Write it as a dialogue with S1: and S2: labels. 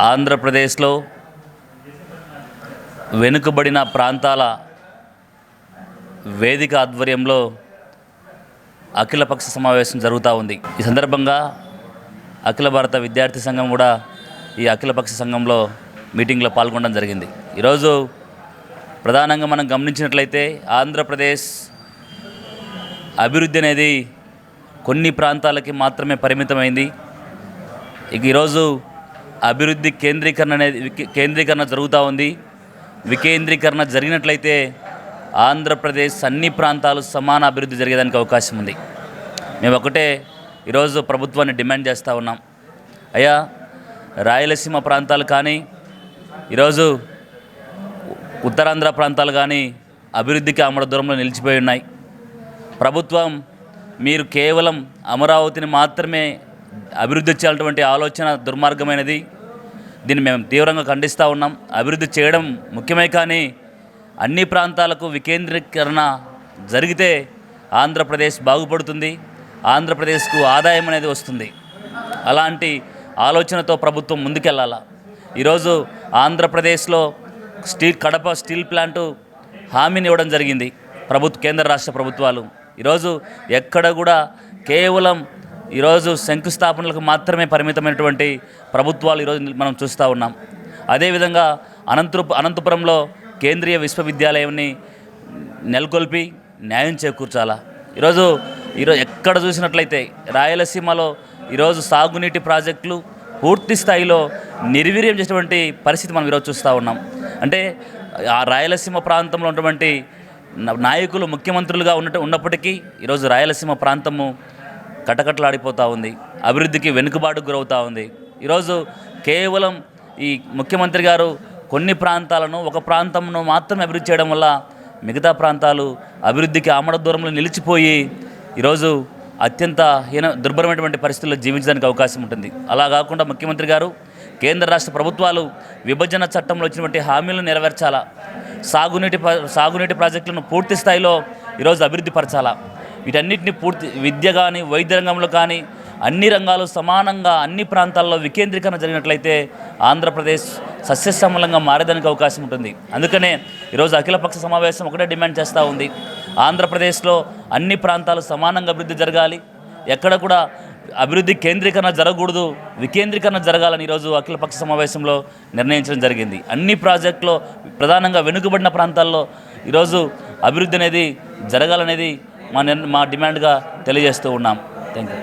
S1: ఆంధ్రప్రదేశ్లో వెనుకబడిన ప్రాంతాల వేదిక ఆధ్వర్యంలో అఖిలపక్ష సమావేశం జరుగుతూ ఉంది. ఈ సందర్భంగా అఖిల భారత విద్యార్థి సంఘం కూడా ఈ అఖిలపక్ష సంఘంలో మీటింగ్లో పాల్గొనడం జరిగింది. ఈరోజు ప్రధానంగా మనం గమనించినట్లయితే ఆంధ్రప్రదేశ్ అభివృద్ధి అనేది కొన్ని ప్రాంతాలకి మాత్రమే పరిమితమైంది. ఇక ఈరోజు అభివృద్ధి కేంద్రీకరణ అనేది వికే- కేంద్రీకరణ జరుగుతూ ఉంది. వికేంద్రీకరణ జరిగినట్లయితే ఆంధ్రప్రదేశ్ అన్ని ప్రాంతాలు సమాన అభివృద్ధి జరిగేదానికి అవకాశం ఉంది. మేము ఒకటే ఈరోజు ప్రభుత్వాన్ని డిమాండ్ చేస్తూ ఉన్నాం. అయ్యా రాయలసీమ ప్రాంతాలు కానీ ఈరోజు ఉత్తరాంధ్ర ప్రాంతాలు కానీ అభివృద్ధికి అమర దూరంలో నిలిచిపోయి ఉన్నాయి. ప్రభుత్వం మీరు కేవలం అమరావతిని మాత్రమే అభివృద్ధి చేయాలటువంటి ఆలోచన దుర్మార్గమైనది. దీన్ని మేము తీవ్రంగా ఖండిస్తూ ఉన్నాం. అభివృద్ధి చేయడం ముఖ్యమే కానీ అన్ని ప్రాంతాలకు వికేంద్రీకరణ జరిగితే ఆంధ్రప్రదేశ్ బాగుపడుతుంది. ఆంధ్రప్రదేశ్కు ఆదాయం అనేది వస్తుంది. అలాంటి ఆలోచనతో ప్రభుత్వం ముందుకెళ్ళాల? ఈరోజు ఆంధ్రప్రదేశ్లో స్టీల్ కడప స్టీల్ ప్లాంటు హామీని ఇవ్వడం జరిగింది. ప్రభుత్వ కేంద్ర రాష్ట్ర ప్రభుత్వాలు. ఈరోజు ఎక్కడ కూడా కేవలం ఈరోజు శంకుస్థాపనలకు మాత్రమే పరిమితమైనటువంటి ప్రభుత్వాలు ఈరోజు మనం చూస్తూ ఉన్నాం. అదేవిధంగా అనంతపు అనంతపురంలో కేంద్రీయ విశ్వవిద్యాలయాన్ని నెలకొల్పి న్యాయం చేకూర్చాలా. ఈరోజు ఈరోజు ఎక్కడ చూసినట్లయితే రాయలసీమలో ఈరోజు సాగునీటి ప్రాజెక్టులు పూర్తి స్థాయిలో నిర్వీర్యం చేసినటువంటి పరిస్థితి మనం ఈరోజు చూస్తూ ఉన్నాం. అంటే ఆ రాయలసీమ ప్రాంతంలో ఉన్నటువంటి నాయకులు ముఖ్యమంత్రులుగా ఉన్నట్టు ఉన్నప్పటికీ ఈరోజు రాయలసీమ ప్రాంతము కటకటలాడిపోతూ ఉంది. అభివృద్ధికి వెనుకబాటుకు గురవుతూ ఉంది. ఈరోజు కేవలం ఈ ముఖ్యమంత్రి గారు కొన్ని ప్రాంతాలను ఒక ప్రాంతంను మాత్రమే అభివృద్ధి చేయడం వల్ల మిగతా ప్రాంతాలు అభివృద్ధికి ఆమడ దూరంలో నిలిచిపోయి ఈరోజు అత్యంత హీన దుర్భరమైనటువంటి పరిస్థితుల్లో జీవించడానికి అవకాశం ఉంటుంది. అలా కాకుండా ముఖ్యమంత్రి గారు కేంద్ర రాష్ట్ర ప్రభుత్వాలు విభజన చట్టంలో వచ్చినటువంటి హామీలను నెరవేర్చాలా? సాగునీటి సాగునీటి ప్రాజెక్టులను పూర్తి స్థాయిలో ఈరోజు అభివృద్ధి పరచాలా? వీటన్నిటిని పూర్తి విద్య కానీ వైద్య రంగంలో కానీ అన్ని రంగాలు సమానంగా అన్ని ప్రాంతాల్లో వికేంద్రీకరణ జరిగినట్లయితే ఆంధ్రప్రదేశ్ సస్యశ్యామలంగా మారేదానికి అవకాశం ఉంటుంది. అందుకనే ఈరోజు అఖిలపక్ష సమావేశం ఒకటే డిమాండ్ చేస్తూ ఉంది. ఆంధ్రప్రదేశ్లో అన్ని ప్రాంతాలు సమానంగా అభివృద్ధి జరగాలి. ఎక్కడ కూడా అభివృద్ధి కేంద్రీకరణ జరగకూడదు. వికేంద్రీకరణ జరగాలని ఈరోజు అఖిలపక్ష సమావేశంలో నిర్ణయించడం జరిగింది. అన్ని ప్రాజెక్టులో ప్రధానంగా వెనుకబడిన ప్రాంతాల్లో ఈరోజు అభివృద్ధి అనేది జరగాలనేది మా మా డిమాండ్గా తెలియజేస్తూ ఉన్నాం. Thank you